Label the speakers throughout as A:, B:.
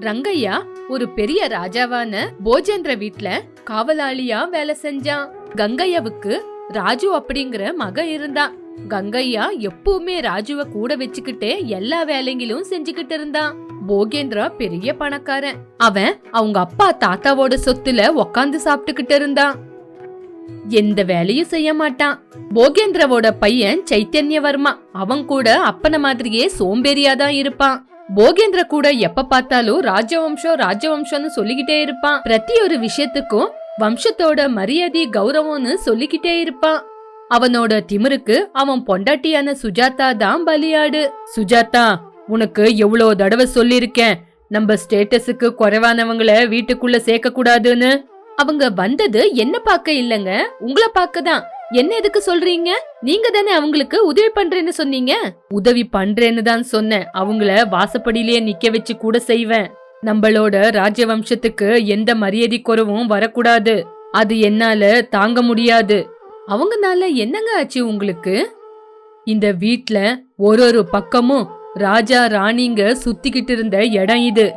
A: ரங்கையா ஒரு பெரிய ராஜாவான போஜேந்திர வீட்ல காவலாளியா வேலை செஞ்சான். கங்கையாவுக்கு ராஜு அப்படிங்கிற மக இருந்தான். கங்கையா எப்பவுமே ராஜுவ கூட வச்சுக்கிட்டே எல்லா வேலைங்களும் செஞ்சுக்கிட்டு இருந்தான். போகேந்திரா பெரிய பணக்காரன். அவன் அவங்க அப்பா தாத்தாவோட சொத்துல உக்காந்து சாப்பிட்டுக்கிட்டு இருந்தான். எந்த வேலையும் செய்ய மாட்டான். போகேந்திராவோட பையன் சைத்தன்யவர்மா. அவன் கூட அப்பன மாதிரியே சோம்பேறியா தான் இருப்பான். போகேந்திர கூட எப்ப பார்த்தாலும் ராஜவம்சம் ராஜவம்சம்னு சொல்லிக்கிட்டே இருப்பான். பிரதி ஒரு விஷயத்துக்கும் வம்சத்தோட மரியாதை கௌரவம்னு சொல்லிக்கிட்டே இருப்பான். அவனோட திமிருக்கு அவன் பொண்டாட்டியான சுஜாதா தான் பலியாடு. சுஜாதா உனக்கு எவ்வளோ தடவை சொல்லிருக்கேன் நம்ம ஸ்டேட்டஸுக்கு குறைவானவங்கள வீட்டுக்குள்ள சேர்க்க கூடாதுன்னு அவங்க வந்தது என்ன பார்க்க இல்லங்க? உங்களை பார்க்க தான். என்ன எதுக்கு சொல்றீங்க? நீங்க தானே அவங்களுக்கு உதவி பண்றேன்னு சொன்னீங்க? உதவி பண்றேன்னு தான் சொன்னேன். அவங்கள வாசப்படியிலேயே நிக்க வச்சு கூட செய்வேன். நம்மளோட ராஜவம்சத்துக்கு எந்த மரியாதை குறைவும் வரக்கூடாது. அது என்னால தாங்க முடியாது. அவங்கனால என்னங்க ஆச்சு உங்களுக்கு? இந்த வீட்ல ஒரு ஒரு பக்கமும் ராஜா ராணிங்க சுத்திக்கிட்டு இருந்த இடம் இது.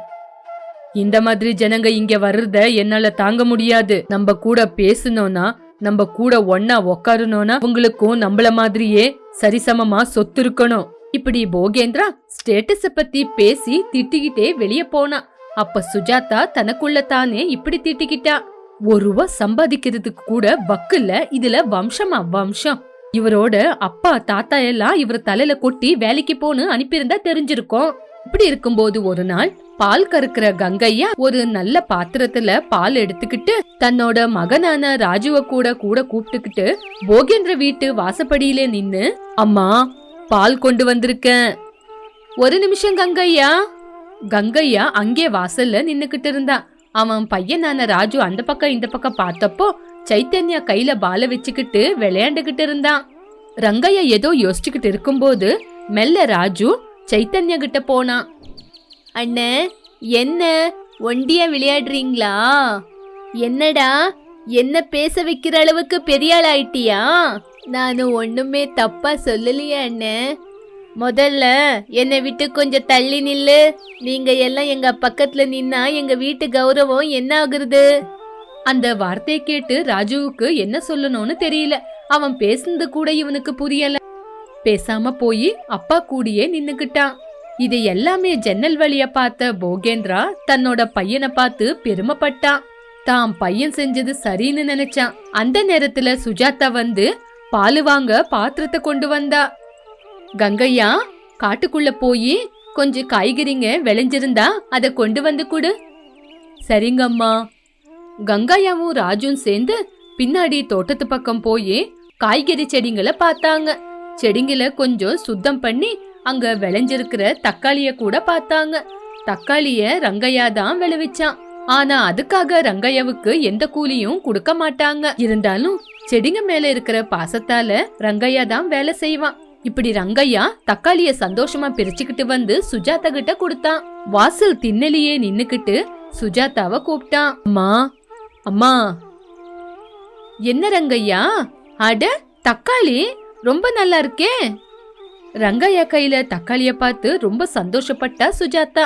A: இந்த மாதிரி ஜனங்க இங்க வர்றத என்னால தாங்க முடியாது. நம்ம கூட பேசணும்னா நம்ம கூட ஒன்னா உக்காரணும்னா அவங்களுக்கும் நம்மள மாதிரியே சரிசமமா சொத்து இருக்கணும் இப்படி போகேந்திரா ஸ்டேட்டஸ பத்தி பேசி திட்டிக்கிட்டே வெளிய போனா. அப்ப சுஜாதா தனக்குள்ள தானே இப்படி திட்டிக்கிட்டா. ஒரு ரூபா சம்பாதிக்கிறதுக்கு கூட வக்குல இதுல வம்சமா வம்சம். இவரோட அப்பா தாத்தா எல்லாம் இவர் தலையில கொட்டி வேலைக்கு போன்னு அனுப்பியிருந்தா தெரிஞ்சிருக்கோம். இப்படி இருக்கும்போது ஒரு நாள் பால் கறக்குற கங்கையா ஒரு நல்ல பாத்திரத்துல பால் எடுத்துக்கிட்டு தன்னோட மகனான ராஜுவ கூட கூட கூப்பிட்டுக்கிட்டு போகேந்திர வீட்டு வாசப்படியில நின்னு அம்மா பால் கொண்டு வந்திருக்கேன். ஒரு நிமிஷம் கங்கையா? கங்கையா அங்கே வாசல்ல நின்னுக்கிட்டு இருந்தான் அவன் பையனான ராஜு அந்த பக்கம் இந்த பக்கம் பார்த்தப்போ சைத்தன்யா கையில பால வச்சுக்கிட்டு விளையாண்டுகிட்டு இருந்தான். ரங்கையா ஏதோ யோசிச்சுக்கிட்டு இருக்கும்போது மெல்ல ராஜு சைத்தன்யா கிட்ட போனான் அண்ணே என்ன? ஒண்டியா விளையாடுறீங்களா? என்னடா? என்ன பேச வைக்கிற அளவுக்கு பெரிய ஆள் ஆயிட்டியா நான் ஒண்ணுமே தப்பா சொல்லலையே அண்ணே. முதல்ல என்னை விட்டு கொஞ்சம் தள்ளி நில்லு. நீங்க எல்லாம் எங்க பக்கத்துல நின்னா எங்க வீட்டு கௌரவம் என்ன ஆகுறது? அந்த வார்த்தையை கேட்டு ராஜுவுக்கு என்ன சொல்லணும்னு தெரியல. அவன் பேசுனது கூட இவனுக்கு புரியல. பேசாம போய் அப்பா கூடியே நின்னுக்கிட்டான். இது எல்லாமே ஜன்னல் வழிய பார்த்த போகேந்திரா தன்னோட பையனை பார்த்து பெருமைப்பட்டான் தாம் பையன் செஞ்சது சரின்னு நினைச்சான். அந்த நேரத்துல சுஜாதா வந்து பாலு வாங்க பாத்திரத்தை கொண்டு வந்தா. கங்கையா காட்டுக்குள்ள போய் கொஞ்சம் காய்கறிங்க விளைஞ்சிருந்தா அதை கொண்டு வந்து கொடு. சரிங்கம்மா. கங்காயாவும் ராஜும் சேர்ந்து பின்னாடி தோட்டத்து பக்கம் போய் காய்கறி செடிங்களை பார்த்தாங்க. செடிங்களை கொஞ்சம் சுத்தம் பண்ணி அங்க விளைஞ்சிருக்கிற தக்காளிய கூட பார்த்தாங்க. தக்காளிய ரங்கையா தான் விளைவிச்சான். ஆனா அதுக்காக ரங்கையாவுக்கு எந்த கூலியும் கொடுக்க மாட்டாங்க. இருந்தாலும் செடிங்க மேல இருக்கிற பாசத்தால ரங்கையா தான் வேலை செய்வான். இப்படி ரங்கையா தக்காளிய சந்தோஷமா பிரிச்சுக்கிட்டு வந்து சுஜாதா கிட்ட கொடுத்தான். வாசல் திண்ணலியே நின்னுக்கிட்டு சுஜாதாவை கூப்பிட்டான். அம்மா அம்மா என்ன ரங்கையா? அட தக்காளி ரொம்ப நல்லா இருக்கே. ரங்கையா கையில தக்காளிய பார்த்து ரொம்ப சந்தோஷப்பட்டா சுஜாதா.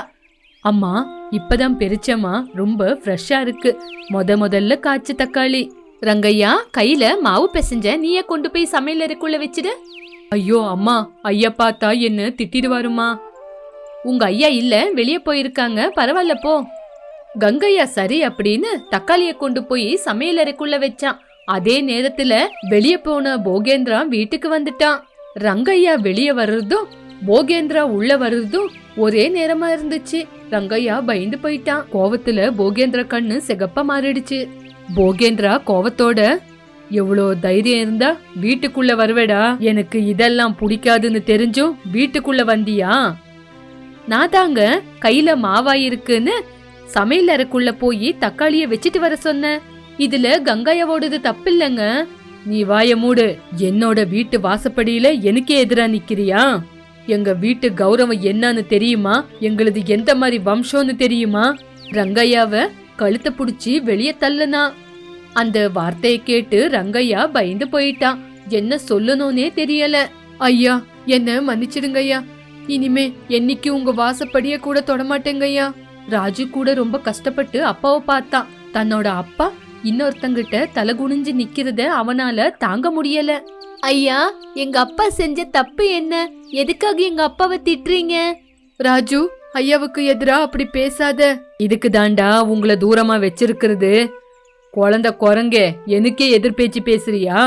A: அம்மா இப்பதான் பெரிச்சம்மா ரொம்ப ஃப்ரெஷ்ஷா இருக்கு. முத முதல்ல காய்ச்ச தக்காளி. ரங்கையா கையில மாவு பிசைஞ்ச நீயே கொண்டு போய் சமையல் அறைக்குள்ள வச்சிடு. ஐயோ அம்மா ஐயா பார்த்தா என்ன திட்டிடுவாருமா. உங்க ஐயா இல்ல வெளியே போயிருக்காங்க பரவாயில்ல போ. கங்கையா சரி அப்படின்னு தக்காளிய கொண்டு போய் சமையல் அறைக்குள்ள வச்சான். அதே நேரத்துல வெளியே போன போகேந்திரா வீட்டுக்கு வந்துட்டான். ரங்கையா வெளியே வர்றதும் போகேந்திரா உள்ள வர்றதும் ஒரே நேரமா இருந்துச்சு. ரங்கையா பயந்து போயிட்டான். கோவத்துல போகேந்திரா கண்ணு சிகப்பா மாறிடுச்சு. போகேந்திரா கோவத்தோட எவ்வளோ தைரியம் இருந்தா வீட்டுக்குள்ள வருவேடா. எனக்கு இதெல்லாம் பிடிக்காதுன்னு தெரிஞ்சும் வீட்டுக்குள்ள வந்தியா? நான் தாங்க கையில மாவாய் இருக்குன்னு சமையல் அறைக்குள்ள போய் தக்காளிய வச்சுட்டு வர சொன்னேன். இதுல கங்காயாவோடது தப்பில்லைங்க. நீ வாய மூடு. என்னோட வீட்டு வாசப்படியில எனக்கே எதிரா நிக்கிறியா? எங்க வீட்டு கௌரவம் என்னன்னு தெரியுமா? எங்களுது எந்த மாதிரி வம்சம்னு தெரியுமா? ரங்கையாவ கழுத்தை புடிச்சு வெளிய தள்ளுனா. அந்த வார்த்தையை கேட்டு ரங்கையா பயந்து போயிட்டான் என்ன சொல்லணும்னே தெரியல. ஐயா என்ன மன்னிச்சிடுங்க ஐயா இனிமே என்னைக்கு உங்க வாசப்படிய கூட தொடமாட்டேங்கய்யா. ராஜு கூட ரொம்ப கஷ்டப்பட்டு அப்பாவை பார்த்தான் தன்னோட அப்பா இன்னொருத்தங்கிட்ட தலை குனிஞ்சு நிக்கிறத அவனால தாங்க முடியல. ஐயா எங்க அப்பா செஞ்ச தப்பு என்ன? எதுக்காக எங்க அப்பாவை திட்டுறீங்க? ராஜு ஐயாவுக்கு எதிரா அப்படி பேசாத. இதுக்கு தாண்டா உங்களை தூரமா வச்சிருக்கிறது. குழந்தை குரங்கே எனக்கே எதிர்பேச்சு பேசுறியா?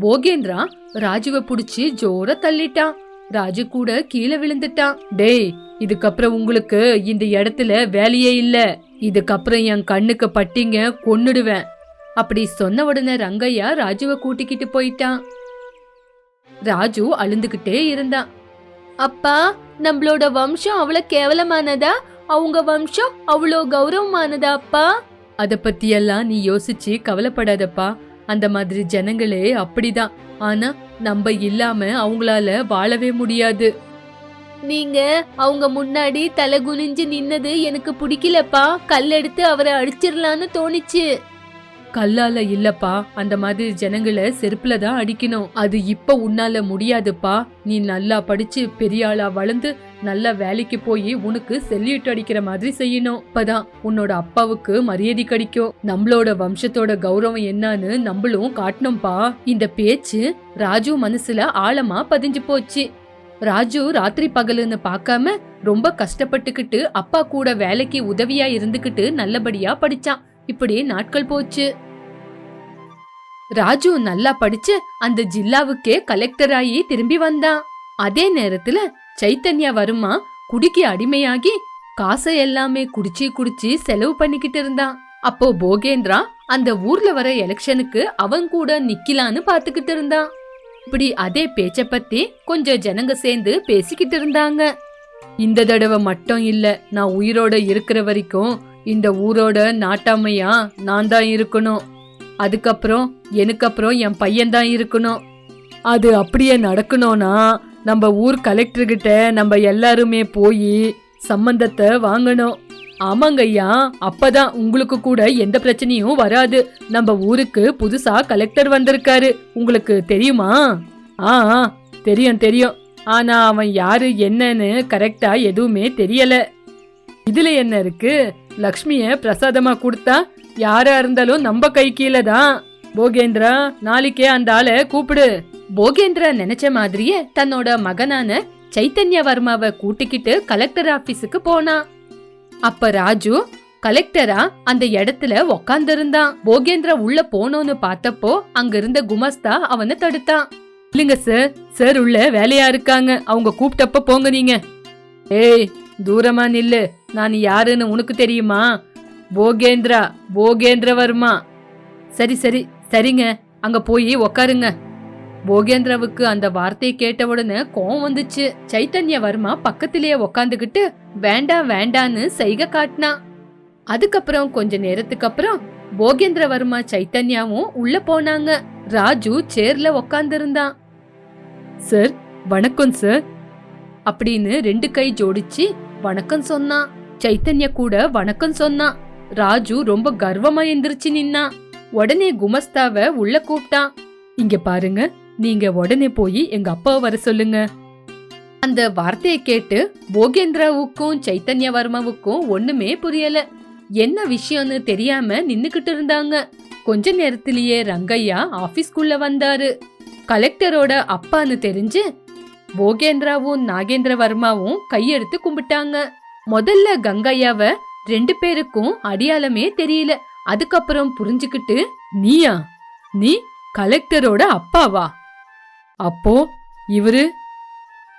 A: போகேந்திரா ராஜுவை புடிச்சு ஜோர தள்ளிட்டான் ராஜு கூட கீழே விழுந்துட்டான் டேய் இதுக்கப்புறம் உங்களுக்கு இந்த இடத்துல வேலையே இல்ல. இதுக்கப்புறம் என் கண்ணுக்கு பட்டிங்க கொன்னுடுவேன். அப்படி சொன்ன உடனே ரங்கையா ராஜுவை கூட்டிக்கிட்டு போயிட்டான் ராஜு அழுந்துகிட்டே இருந்தான் அப்பா நம்மளோட வம்சம் அவ்வளவு கேவலமானதா? அவங்க வம்சம் அவ்வளோ கௌரவமானதா அப்பா? அத பத்தியெல்லாம் நீ யோசிச்சு கவலைப்படாதப்பா. அந்த மாதிரி ஜனங்களே அப்படிதான். ஆனா நம்ம இல்லாம அவங்களால வாழவே முடியாது. நீங்க அவங்க முன்னாடி தலை குனிஞ்சு நின்னது எனக்கு பிடிக்கலப்பா. கல் எடுத்து அவரை அடிச்சிடலான்னு தோணிச்சு. கல்லால இல்லப்பா. அந்த மாதிரி ஜனங்களை செருப்புல தான் அடிக்கணும். அது இப்ப உன்னால முடியாதுப்பா. நீ நல்லா படிச்சு பெரிய ஆளா வளர்ந்து நல்லா வேலைக்கு போய் உனக்கு செல்லிட்டு அடிக்கிற மாதிரி செய்யணும். அப்பதான் உன்னோட அப்பாவுக்கு மரியாதை கிடைக்கும். நம்மளோட வம்சத்தோட கௌரவம் என்னன்னு நம்மளும் காட்டணும்பா. இந்த பேச்சு ராஜு மனசுல ஆழமா பதிஞ்சு போச்சு. ராஜு ராத்திரி பகலுன்னு பார்க்காம ரொம்ப கஷ்டப்பட்டுக்கிட்டு அப்பா கூட வேலைக்கு உதவியா இருந்துகிட்டு நல்லபடியா படிச்சான். இப்படி நாட்கள் போச்சு. ராஜு நல்லா படிச்சு அந்த ஜில்லாவுக்கே கலெக்டர் ஆகி திரும்பி வந்தான். அதே நேரத்துல சைத்தன்யா வருமா குடிக்கு அடிமையாகி காசை எல்லாமே குடிச்சு குடிச்சு செலவு பண்ணிக்கிட்டு இருந்தான். அப்போ போகேந்திரா அந்த ஊர்ல வர எலெக்ஷனுக்கு அவன் கூட நிக்கலான்னு பாத்துக்கிட்டு இருந்தான். இப்படி அதே பேச்ச பத்தி கொஞ்சம் ஜனங்க சேர்ந்து பேசிக்கிட்டு இருந்தாங்க. இந்த தடவை மட்டும் இல்ல நான் உயிரோட இருக்கிற வரைக்கும் இந்த ஊரோட நாட்டாமையா நான் தான் இருக்கணும். அதுக்கப்புறம் எனக்கு அப்புறம் என் பையன் தான் இருக்கணும். அது அப்படியே நடக்கணும்னா நம்ம ஊர் கலெக்டர்கிட்ட நம்ம எல்லாருமே போய் சம்பந்தத்தை வாங்கணும். ஆமாங்க ஐயா அப்பதான் உங்களுக்கு கூட எந்த பிரச்சனையும் வராது. நம்ம ஊருக்கு புதுசா கலெக்டர் வந்திருக்காரு. உங்களுக்கு தெரியுமா? ஆ ஆ, தெரியும் தெரியும். ஆனா அவன் யாரு என்னன்னு கரெக்டா எதுவுமே தெரியல. இதுல என்ன இருக்கு? லக்ஷ்மிய பிரசாதமா கொடுத்தா யாரா இருந்தாலும் நம்ம கை கீழே தான். போகேந்திரா நாளைக்கே அந்த ஆளை கூப்பிடு. போகேந்திரா நினைச்ச மாதிரியே தன்னோட மகனான சைத்தன்ய வர்மாவை கூட்டிக்கிட்டு கலெக்டர் ஆபீஸுக்கு போனான் அப்ப ராஜு கலெக்டரா அந்த இடத்துல உக்காந்துருந்தான். போகேந்திரா உள்ள போனோன்னு பார்த்தப்போ அங்க இருந்த குமஸ்தா அவனை தடுத்தான். இல்லைங்க சார் சார் உள்ள வேலையா இருக்காங்க. அவங்க கூப்பிட்டப்ப போங்க நீங்க. ஏய் தூரமா நில்லு. நான் யாருன்னு உனக்கு தெரியுமா? போகேந்திரா போகேந்திரவர்மா. சரி சரி சரிங்க. அங்க போய் உக்காருங்க. போகேந்திராவுக்கு அந்த வார்த்தையை கேட்ட உடனே கோவம் வந்துச்சு. சைத்தன்ய வர்மா பக்கத்திலேயே உக்காந்துக்கிட்டு வேண்டாம் வேண்டான்னு செய்க காட்டினான் அதுக்கப்புறம் கொஞ்ச நேரத்துக்கு அப்புறம் போகேந்திரவர்மா சைத்தன்யாவும் உள்ள போனாங்க. ராஜு சேர்ல உக்காந்துருந்தான். சார் வணக்கம் சார். அப்படின்னு ரெண்டு கை ஜோடிச்சு வணக்கம் சொன்னான் சைத்தன்யா கூட வணக்கம் சொன்னான் ராஜு ரொம்ப கர்வமா எந்திரிச்சு நின்னான் உடனே குமஸ்தாவ உள்ள கூப்பிட்டான் இங்க பாருங்க நீங்க உடனே போய் எங்க அப்பாவை வர சொல்லுங்க. அந்த வார்த்தையை கேட்டு போகேந்திராவுக்கும் சைத்தன்ய வர்மாவுக்கும் ஒண்ணுமே புரியல. என்ன விஷயம்னு தெரியாம நின்னுக்கிட்டு இருந்தாங்க. கொஞ்ச நேரத்திலேயே ரங்கையா ஆபீஸ்க்குள்ள வந்தாரு. கலெக்டரோட அப்பான்னு தெரிஞ்சு போகேந்திராவும் நாகேந்திர வர்மாவும் கையெடுத்து கும்பிட்டாங்க. முதல்ல கங்கையாவ ரெண்டு பேருக்கும் அடையாளமே தெரியல. அதுக்கப்புறம் புரிஞ்சுக்கிட்டு நீயா? நீ கலெக்டரோட அப்பாவா? அப்போ இவரு?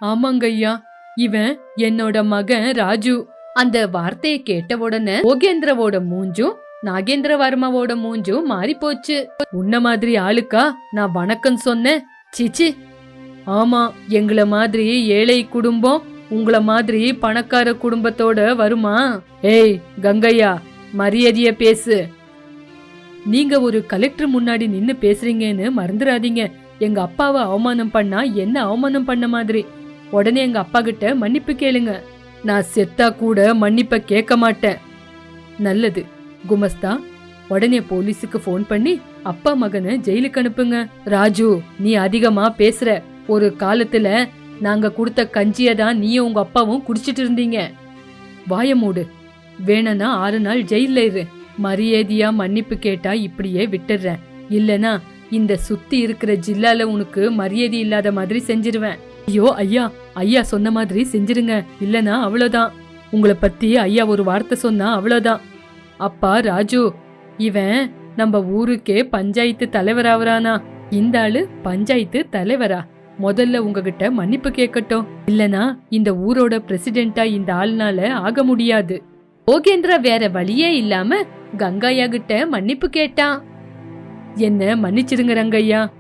A: ஆமாங்கய்யா இவன் என்னோட மகன் ராஜு. அந்த வார்த்தையை கேட்ட உடனே போகேந்திரவோட மூஞ்சும் நாகேந்திர வர்மாவோட மூஞ்சும் மாறி போச்சு உன்ன மாதிரி ஆளுக்கா நான் வணக்கம் சொன்னேன்? சிச்சி ஆமா எங்களை மாதிரி ஏழை குடும்பம் உங்கள மாதிரி பணக்கார குடும்பத்தோட வருமா? ஏய் கங்கையா மரியாதைய பேசு. நீங்க ஒரு கலெக்டர் முன்னாடி நின்னு பேசுறீங்கன்னு மறந்துடாதீங்க எங்க அப்பாவை அவமானம் பண்ணா என்ன அவமானம் பண்ண மாதிரி? உடனே எங்க அப்பா கிட்ட மன்னிப்பு கேளுங்க. நான் செத்தா கூட மன்னிப்ப கேட்க மாட்டேன். நல்லது குமஸ்தா. உடனே போலீஸுக்கு ஃபோன் பண்ணி அப்பா மகனை ஜெயிலுக்கு அனுப்புங்க. ராஜு நீ அதிகமா பேசுற. ஒரு காலத்துல நாங்க கொடுத்த கஞ்சிய தான் நீயும் உங்க அப்பாவும் குடிச்சிட்டு இருந்தீங்க. வாய மூடு. வேணும்னா ஆறு நாள் ஜெயில இரு. மரியாதையா மன்னிப்பு கேட்டா இப்படியே விட்டுடுறேன் இல்லனா இந்த சுத்தி இருக்கிற ஜில்லால உனக்கு மரியாதை இல்லாத மாதிரி செஞ்சிருவேன். ஐயோ ஐயா ஐயா சொன்ன மாதிரி செஞ்சிருங்க. இல்லனா அவ்வளோதான். உங்களை பத்தி ஐயா ஒரு வார்த்தை சொன்னா அவ்வளோதான். அப்பா ராஜு இவன் நம்ம ஊருக்கே பஞ்சாயத்து தலைவராவரானா இந்த ஆளு பஞ்சாயத்து தலைவரா? முதல்ல உங்ககிட்ட மன்னிப்பு கேட்கட்டும். இல்லனா இந்த ஊரோட பிரசிடென்டா இந்த ஆள்னால ஆக முடியாது. ஓகேந்திரா வேற வழியே இல்லாம கங்கையா கிட்ட மன்னிப்பு கேட்டான் என்ன மன்னிச்சிருங்க ரங்கையா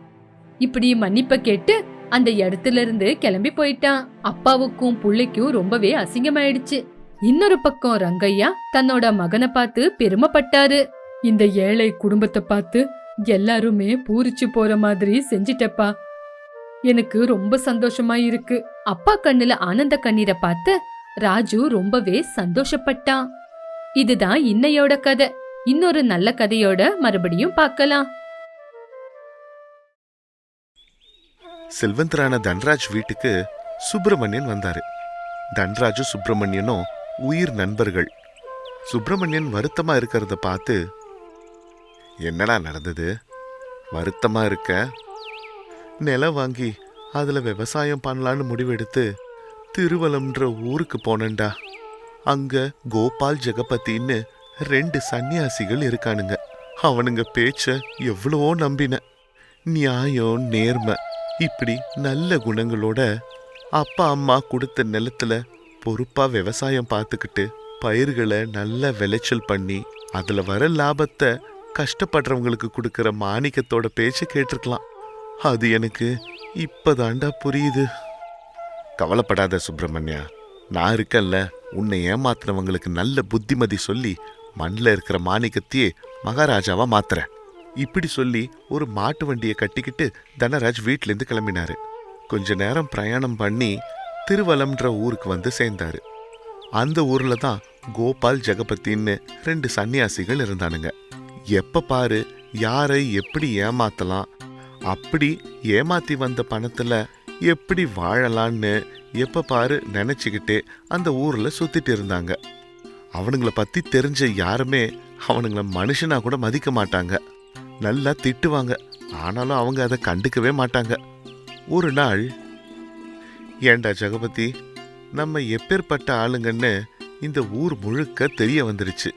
A: இப்படி மன்னிப்ப கேட்டு அந்த இடத்துல இருந்து கிளம்பி போயிட்டான். அப்பாவுக்கும் புள்ளைக்கும் ரொம்பவே அசிங்கமாயிடுச்சு. இன்னொரு பக்கம் ரங்கையா தன்னோட மகனை பார்த்து பெருமைப்பட்டாரு. இந்த ஏழை குடும்பத்தை பார்த்து எல்லாருமே பூரிச்சு போற மாதிரி செஞ்சிட்டப்பா. எனக்கு ரொம்ப சந்தோஷமா இருக்கு. அப்பா கண்ணுல ஆனந்த கண்ணீரை பார்த்து ராஜு ரொம்பவே சந்தோஷப்பட்டான் இதுதான் இன்னையோட கதை. இன்னொரு நல்ல கதையோட மறுபடியும் பார்க்கலாம்.
B: செல்வந்தரான தன்ராஜ் வீட்டுக்கு சுப்பிரமணியன் வந்தாரு. தன்ராஜு சுப்பிரமணியனும் உயிர் நண்பர்கள். சுப்பிரமணியன் வருத்தமா இருக்கிறத பார்த்து என்னடா நடந்தது? வருத்தமா இருக்க? நிலம் வாங்கி அதுல விவசாயம் பண்ணலான்னு முடிவெடுத்து திருவலம்ன்ற ஊருக்கு போனேன்டா. அங்க கோபால் ஜெகபதின்னு ரெண்டு சன்னியாசிகள் இருக்கானுங்க. அவனுங்க பேச்ச எவ்வளவோ நம்பின. நியாயம் நேர்மை இப்படி நல்ல குணங்களோட அப்பா அம்மா கொடுத்த நிலத்துல பொறுப்பா விவசாயம் பார்த்துக்கிட்டு பயிர்களை நல்ல விளைச்சல் பண்ணி அதுல வர லாபத்தை கஷ்டப்படுறவங்களுக்கு கொடுக்குற மாணிக்கத்தோட பேச்ச கேட்டிருக்கலாம். அது எனக்கு இப்பதாண்டா புரியுது. கவலைப்படாத சுப்பிரமணியா நான் இருக்கேன்ல. உன்னை ஏமாத்துனவங்களுக்கு நல்ல புத்திமதி சொல்லி மண்ணில் இருக்கிற மாணிக்கத்தையே மகாராஜாவா மாத்துறேன் இப்படி சொல்லி ஒரு மாட்டு வண்டியை கட்டிக்கிட்டு தனராஜ் வீட்டிலேருந்து கிளம்பினாரு. கொஞ்ச நேரம் பிரயாணம் பண்ணி திருவலம்ன்ற ஊருக்கு வந்து சேர்ந்தாரு. அந்த ஊர்ல தான் கோபால் ஜெகபதின்னு ரெண்டு சன்னியாசிகள் இருந்தானுங்க. எப்ப பாரு யாரை எப்படி ஏமாத்தலாம் அப்படி ஏமாத்தி வந்த பணத்துல எப்படி வாழலான்னு எப்ப பாரு நினைச்சுக்கிட்டே அந்த ஊர்ல சுத்திட்டு இருந்தாங்க. அவனுங்கள பத்தி தெரிஞ்ச யாருமே அவனுங்கள மனுஷனா கூட மதிக்க மாட்டாங்க. நல்லா திட்டுவாங்க. ஆனாலும் அவங்க அதை கண்டுக்கவே மாட்டாங்க. ஒரு நாள் ஏண்டா ஜெகபதி நம்ம எப்பேற்பட்ட ஆளுங்கன்னு இந்த ஊர் முழுக்க தெரிய வந்துருச்சு.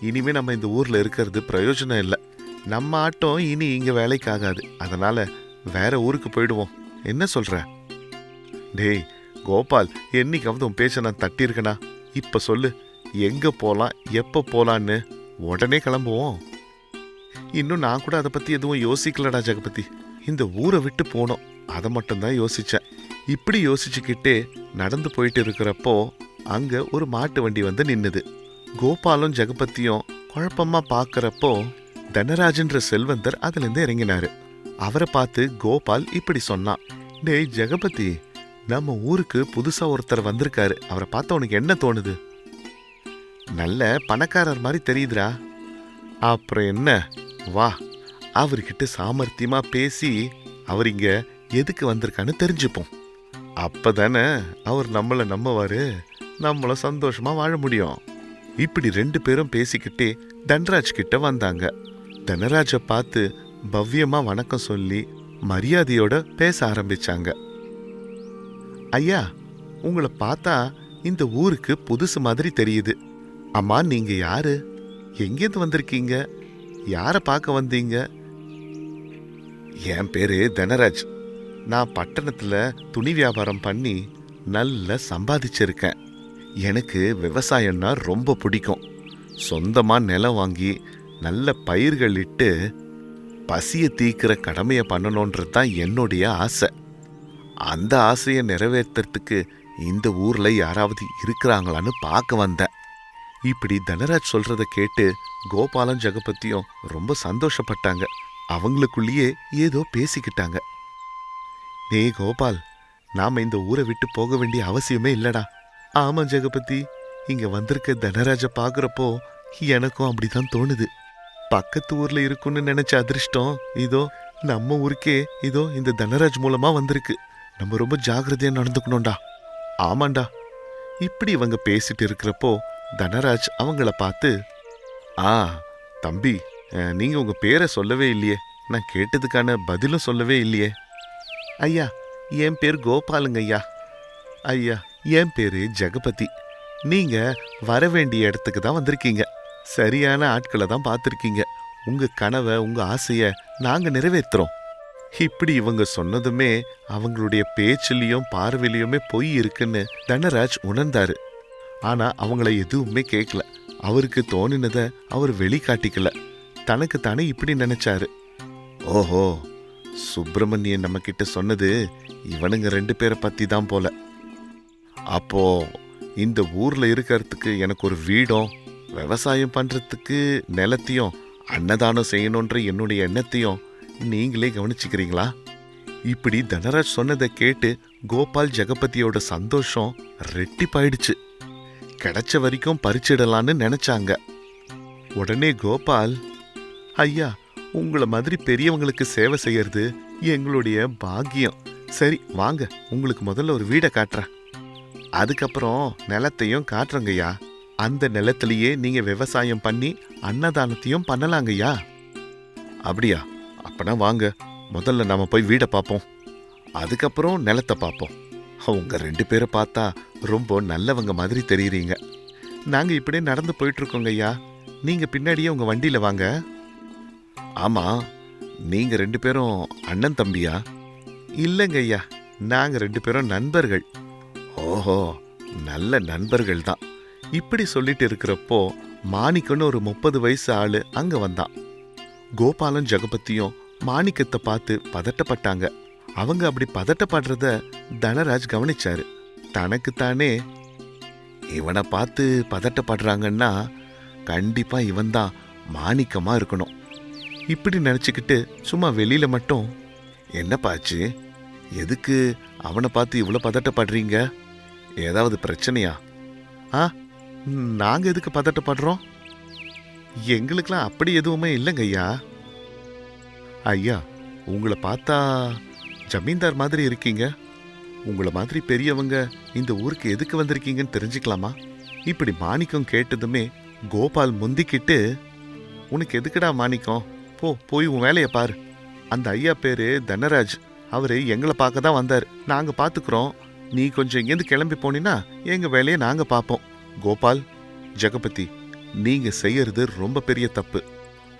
B: இனிமே நம்ம இந்த ஊர்ல இருக்கிறது பிரயோஜனம் இல்லை. நம்ம ஆட்டம் இனி இங்கே வேலைக்கு ஆகாது அதனால் வேற ஊருக்கு போயிடுவோம். என்ன சொல்கிற டேய் கோபால் என்னைக்காவது உன் பேச்சை நான் தட்டியிருக்கேனா? இப்போ சொல்லு எங்கே போகலாம் எப்போ போகலான்னு உடனே கிளம்புவோம். இன்னும் நான் கூட அதை பற்றி எதுவும் யோசிக்கலடா ஜெகபதி. இந்த ஊரை விட்டு போனோம். அதை மட்டும்தான் யோசித்தேன் இப்படி யோசிச்சுக்கிட்டே நடந்து போயிட்டு இருக்கிறப்போ அங்கே ஒரு மாட்டு வண்டி வந்து நின்னுது. கோபாலும் ஜெகபதியும் குழப்பமாக பார்க்குறப்போ தனராஜன்ற செல்வந்தர் அதுலேருந்து இறங்கினாரு. அவரை பார்த்து கோபால் இப்படி சொன்னான் டேய் ஜெகபதி நம்ம ஊருக்கு புதுசா ஒருத்தர் வந்திருக்காரு. அவரை பார்த்தா உனக்கு என்ன தோணுது? நல்ல பணக்காரர் மாதிரி தெரியுதுடா. அப்புறம் என்ன? வா அவர்கிட்ட சாமர்த்தியமா பேசி அவர் இங்க எதுக்கு வந்திருக்கான்னு தெரிஞ்சுப்போம். அப்பதானே அவர் நம்மளை நம்புவாரு. நம்மள சந்தோஷமா வாழ முடியும். இப்படி ரெண்டு பேரும் பேசிக்கிட்டே தன்ராஜ் கிட்ட வந்தாங்க. தனராஜை பார்த்து பவ்யமா வணக்கம் சொல்லி மரியாதையோட பேச ஆரம்பிச்சாங்க. ஐயா உங்களை பார்த்தா இந்த ஊருக்கு புதுசு மாதிரி தெரியுது. அம்மா நீங்க யாரு? எங்கேருந்து வந்திருக்கீங்க? யாரை பார்க்க வந்தீங்க? என் பேரு தனராஜ். நான் பட்டணத்துல துணி வியாபாரம் பண்ணி நல்ல சம்பாதிச்சிருக்கேன். எனக்கு விவசாயம்னா ரொம்ப பிடிக்கும். சொந்தமா நிலம் வாங்கி நல்ல பயிர்கள் இட்டு பசியை தீக்கிற கடமையை பண்ணணுன்றது தான் என்னுடைய ஆசை. அந்த ஆசையை நிறைவேற்றுறதுக்கு இந்த ஊரில் யாராவது இருக்கிறாங்களான்னு பார்க்க வந்தேன். இப்படி தனராஜ் சொல்கிறத கேட்டு கோபாலன் ஜெகபத்தியும் ரொம்ப சந்தோஷப்பட்டாங்க. அவங்களுக்குள்ளேயே ஏதோ பேசிக்கிட்டாங்க. நீ கோபால் நாம் இந்த ஊரை விட்டு போக வேண்டிய அவசியமே இல்லடா. ஆமாம் ஜெகபதி இங்கே வந்திருக்க தனராஜ பார்க்குறப்போ எனக்கும் அப்படிதான் தோணுது. பக்கத்து ஊர்ல இருக்குன்னு நினைச்ச அதிர்ஷ்டம் இதோ நம்ம ஊருக்கே இதோ இந்த தனராஜ் மூலமா வந்திருக்கு. நம்ம ரொம்ப ஜாகிரதையா நடந்துக்கணும்டா. ஆமாண்டா. இப்படி இவங்க பேசிட்டு இருக்கிறப்போ தனராஜ் அவங்கள பார்த்து ஆ தம்பி நீங்க உங்க பேரை சொல்லவே இல்லையே. நான் கேட்டதுக்கான பதிலும் சொல்லவே இல்லையே. ஐயா என் பேர் கோபாலுங்க ஐயா. ஐயா என் பேரு ஜெகபதி. நீங்க வர வேண்டிய இடத்துக்கு தான் வந்திருக்கீங்க. சரியான ஆட்களை தான் பார்த்துருக்கீங்க. உங்க கனவை உங்க ஆசையை நாங்க நிறைவேற்றுறோம் இப்படி இவங்க சொன்னதுமே அவங்களுடைய பேச்சிலையும் பார்வையிலையுமே பொய் இருக்குன்னு தனராஜ் உணர்ந்தாரு. ஆனா அவங்கள எதுவுமே கேட்கல அவருக்கு தோணினதை அவர் வெளிக்காட்டிக்கல. தனக்கு தானே இப்படி நினைச்சாரு. ஓஹோ சுப்பிரமணியன் நம்ம கிட்ட சொன்னது இவனுங்க ரெண்டு பேரை பத்தி தான் போல. அப்போ இந்த ஊர்ல இருக்கிறதுக்கு எனக்கு ஒரு வீடும் விவசாயம் பண்ணுறதுக்கு நிலத்தையும் அன்னதானம் செய்யணுன்ற என்னுடைய எண்ணத்தையும் நீங்களே கவனிச்சுக்கிறீங்களா? இப்படி தனராஜ் சொன்னதை கேட்டு கோபால் ஜெகபதியோட சந்தோஷம் ரெட்டிப்பாயிடுச்சு. கிடைச்ச வரைக்கும் பறிச்சிடலான்னு நினைச்சாங்க. உடனே கோபால் ஐயா உங்களை மாதிரி பெரியவங்களுக்கு சேவை செய்யறது எங்களுடைய பாக்கியம். சரி வாங்க உங்களுக்கு முதல்ல ஒரு வீடை காட்டுறேன். அதுக்கப்புறம் நிலத்தையும் காட்டுறங்கய்யா. அந்த நிலத்திலேயே நீங்க விவசாயம் பண்ணி அன்னதானத்தையும் பண்ணலாங்கய்யா. அப்படியா? அப்பனா வாங்க. முதல்ல நாம போய் வீடை பார்ப்போம் அதுக்கப்புறம் நிலத்தை பார்ப்போம் உங்க ரெண்டு பேரை பார்த்தா ரொம்ப நல்லவங்க மாதிரி தெரியுறீங்க. நாங்க இப்படியே நடந்து போயிட்டு இருக்கோங்க ஐயா நீங்க பின்னாடியே உங்க வண்டியில வாங்க. ஆமா நீங்க ரெண்டு பேரும் அண்ணன் தம்பியா? இல்லைங்க ஐயா நாங்க ரெண்டு பேரும் நண்பர்கள். ஓஹோ நல்ல நண்பர்கள் தான். இப்படி சொல்லிட்டு இருக்கிறப்போ மாணிக்கன்னு ஒரு முப்பது வயசு ஆளு அங்க வந்தான். கோபாலன் ஜெகபதியும் மாணிக்கத்தை பார்த்து பதட்டப்பட்டாங்க. அவங்க அப்படி பதட்டப்படுறத தனராஜ் கவனிச்சாரு. தனக்குத்தானே இவனை பார்த்து பதட்டப்படுறாங்கன்னா கண்டிப்பா இவன் தான் மாணிக்கமா இருக்கணும். இப்படி நினச்சிக்கிட்டு சும்மா வெளியில மட்டும் என்னப்பாச்சு எதுக்கு அவனை பார்த்து இவ்வளோ பதட்டப்படுறீங்க? ஏதாவது பிரச்சனையா? ஆ நாங்கள் எதுக்கு பதட்டப்படுறோம்? எங்களுக்கெல்லாம் அப்படி எதுவுமே இல்லைங்க ஐயா. ஐயா உங்களை பார்த்தா ஜமீன்தார் மாதிரி இருக்கீங்க. உங்களை மாதிரி பெரியவங்க இந்த ஊருக்கு எதுக்கு வந்திருக்கீங்கன்னு தெரிஞ்சுக்கலாமா? இப்படி மாணிக்கம் கேட்டதுமே கோபால் முந்திக்கிட்டு உனக்கு எதுக்குடா மாணிக்கம்? போ போய் உன் வேலையை பாரு. அந்த ஐயா பேரு தனராஜ். அவரு எங்களை பார்க்க தான் வந்தார். நாங்கள் பார்த்துக்குறோம். நீ கொஞ்சம் இங்கேருந்து கிளம்பி போனீன்னா எங்கள் வேலையை நாங்கள் பார்ப்போம். கோபால் ஜெகபதி நீங்க செய்யறது ரொம்ப பெரிய தப்பு.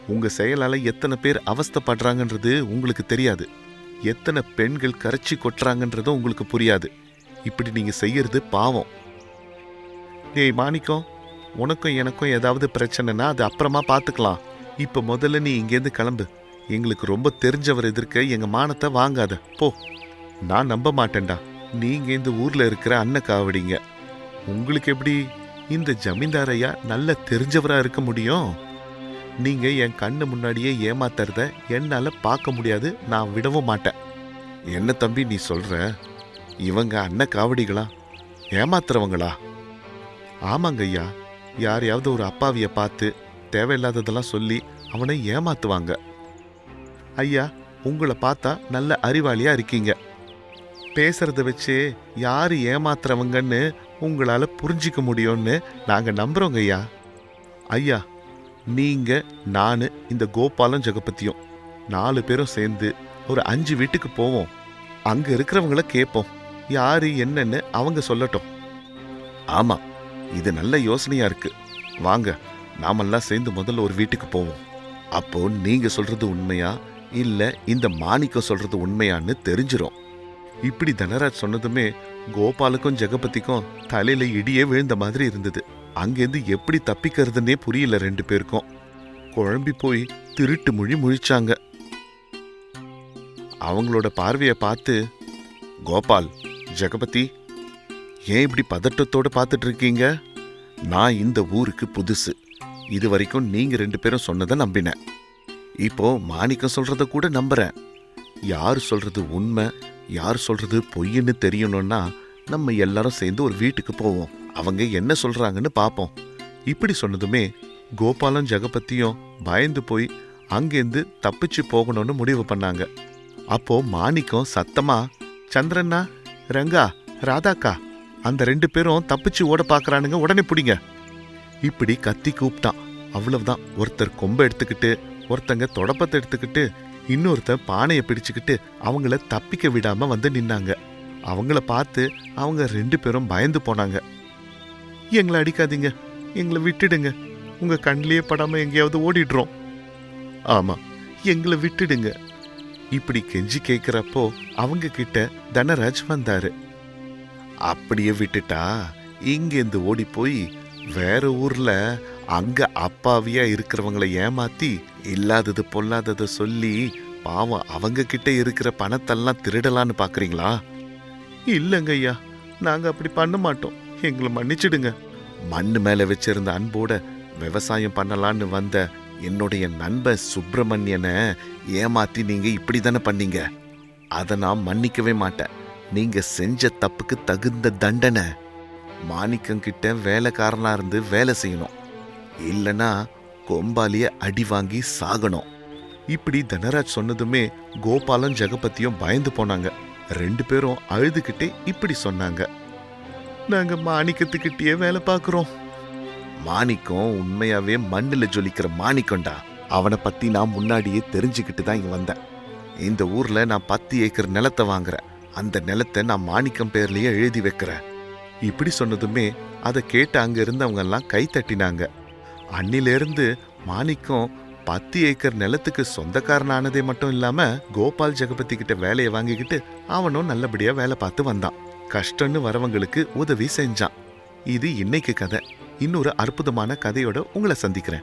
B: உங்க செயலால எத்தனை பேர் அவஸ்தைப்படுறாங்கன்றது உங்களுக்கு தெரியாது. எத்தனை பெண்கள் கரைச்சி கொட்டுறாங்கன்றதும் உங்களுக்கு புரியாது. இப்படி நீங்க செய்யறது பாவம். ஏய் மாணிக்கம் உனக்கும் எனக்கும் ஏதாவது பிரச்சனைனா அது அப்புறமா பார்த்துக்கலாம் இப்போ முதல்ல நீ இங்கேருந்து கிளம்பு. எங்களுக்கு ரொம்ப தெரிஞ்சவர் எதிர்க்க எங்க மானத்தை வாங்காத. போ. நான் நம்ப மாட்டேன்டா. நீங்கள் இந்த ஊர்ல இருக்கிற அன்ன காவடிங்க உங்களுக்கு எப்படி இந்த ஜமீன்தார் ஐயா நல்ல தெரிஞ்சவரா இருக்க முடியும்? நீங்க என் கண்ணு முன்னாடியே ஏமாத்துறத என்னால பார்க்க முடியாது நான் விடவும் மாட்டேன். என்ன தம்பி நீ சொல்ற? இவங்க அண்ணன் காவடிகளா? ஏமாத்துறவங்களா? ஆமாங்க ஐயா. யாரையாவது ஒரு அப்பாவிய பார்த்து தேவையில்லாததெல்லாம் சொல்லி அவனை ஏமாத்துவாங்க. ஐயா உங்களை பார்த்தா நல்ல அறிவாளியா இருக்கீங்க. பேசுறத வச்சு யார் ஏமாத்துறவங்கன்னு உங்களால் புரிஞ்சிக்க முடியும்னு நாங்கள் நம்புகிறோங்க ஐயா. ஐயா நீங்கள் நான் இந்த கோபாலம் ஜெகபதியும் நாலு பேரும் சேர்ந்து ஒரு அஞ்சு வீட்டுக்கு போவோம். அங்கே இருக்கிறவங்கள கேட்போம் யார் என்னன்னு அவங்க சொல்லட்டும். ஆமாம் இது நல்ல யோசனையாக இருக்கு. வாங்க நாமெல்லாம் சேர்ந்து முதல்ல ஒரு வீட்டுக்கு போவோம். அப்போ நீங்கள் சொல்கிறது உண்மையா இல்லை இந்த மாணிக்கம் சொல்கிறது உண்மையான்னு தெரிஞ்சிடும் இப்படி தனராஜ் சொன்னதுமே கோபாலுக்கும் ஜெகபதிக்கும் தலையில இடியே விழுந்த மாதிரி இருந்தது. அங்கேருந்து எப்படி தப்பிக்கிறதுனே புரியல ரெண்டு பேருக்கும். குழம்பி போய் திருட்டு மொழி முழிச்சாங்க. அவங்களோட பார்வையை பார்த்து கோபால் ஜெகபதி ஏன் இப்படி பதட்டத்தோட பார்த்துட்டு இருக்கீங்க நான் இந்த ஊருக்கு புதுசு. இது வரைக்கும் நீங்க ரெண்டு பேரும் சொன்னதை நம்பினேன். இப்போ மாணிக்கம் சொல்றத கூட நம்புறேன். யார் சொல்றது உண்மை யார் சொல்றது பொய்ன்னு தெரியணும்னா நம்ம எல்லாரும் சேர்ந்து ஒரு வீட்டுக்கு போவோம். அவங்க என்ன சொல்றாங்கன்னு பார்ப்போம் இப்படி சொன்னதுமே கோபாலும் ஜெகபத்தியும் பயந்து போய் அங்கேருந்து தப்பிச்சு போகணும்னு முடிவு பண்ணாங்க. அப்போ மாணிக்கம் சத்தமா சந்திரண்ணா ரங்கா ராதாக்கா அந்த ரெண்டு பேரும் தப்பிச்சு ஓட பார்க்கறானுங்க உடனே பிடிங்க. இப்படி கத்தி கூப்பிட்டான் அவ்வளவுதான். ஒருத்தர் கொம்பை எடுத்துக்கிட்டு ஒருத்தங்க தொடப்பத்தை எடுத்துக்கிட்டு இன்னொருத்தன் பானையை பிடிச்சுக்கிட்டு அவங்கள தப்பிக்க விடாம வந்து நின்னாங்க. அவங்கள பார்த்து அவங்க ரெண்டு பேரும் பயந்து போனாங்க. எங்களை அடிக்காதீங்க. எங்களை விட்டுடுங்க. உங்க கண்ணிலேயே படாம எங்கேயாவது ஓடிடுறோம். ஆமா. எங்களை விட்டுடுங்க. இப்படி கெஞ்சி கேக்குறப்போ அவங்க கிட்ட தனராஜ் வந்தாரு. அப்படியே விட்டுட்டா இங்கேருந்து ஓடி போய் வேற ஊர்ல அங்க அப்பாவியா இருக்கிறவங்கள ஏமாத்தி இல்லாதது பொல்லாததை சொல்லி பாவம் அவங்க கிட்ட இருக்கிற பணத்தெல்லாம் திருடலான்னு பாக்குறீங்களா? இல்லைங்க ஐயா நாங்க அப்படி பண்ண மாட்டோம். எங்களை மன்னிச்சிடுங்க. மண்ணு மேல வச்சிருந்த அன்போட விவசாயம் பண்ணலான்னு வந்த என்னுடைய நண்பன் சுப்பிரமணியனை ஏமாத்தி நீங்க இப்படி தானே பண்ணீங்க? அதை நான் மன்னிக்கவே மாட்டேன். நீங்க செஞ்ச தப்புக்கு தகுந்த தண்டனை. மாணிக்கம் கிட்ட வேலைக்காரனா இருந்து வேலை செய்யணும். இல்லனா கொம்பாலிய அடி வாங்கி சாகணும். இப்படி தனராஜ் சொன்னதுமே கோபாலும் ஜெகபதியும் பயந்து போனாங்க. ரெண்டு பேரும் அழுதுகிட்டே இப்படி சொன்னாங்க. நாங்க மாணிக்கத்துக்கிட்டே வேலை பார்க்குறோம். மாணிக்கம் உண்மையாவே மண்ணில் ஜொலிக்கிற மாணிக்கம்டா. அவனை பத்தி நான் முன்னாடியே தெரிஞ்சுக்கிட்டு தான் இங்க வந்தேன். இந்த ஊர்ல நான் பத்து ஏக்கர் நிலத்தை வாங்குறேன். அந்த நிலத்தை நான் மாணிக்கம் பேர்லயே எழுதி வைக்கிறேன். இப்படி சொன்னதுமே அதை கேட்டு அங்க இருந்தவங்க எல்லாம் கை தட்டினாங்க. அன்னிலிருந்து மாணிக்கம் பத்து ஏக்கர் நிலத்துக்கு சொந்தக்காரனானதே மட்டும் இல்லாம கோபால் ஜெகபதி கிட்ட வேலையை வாங்கிக்கிட்டு அவனும் நல்லபடியா வேலை பார்த்து வந்தான். கஷ்டம்னு வரவங்களுக்கு உதவி செஞ்சான். இது இன்னைக்கு கதை. இன்னொரு அற்புதமான கதையோட உங்களை சந்திக்கிறேன்.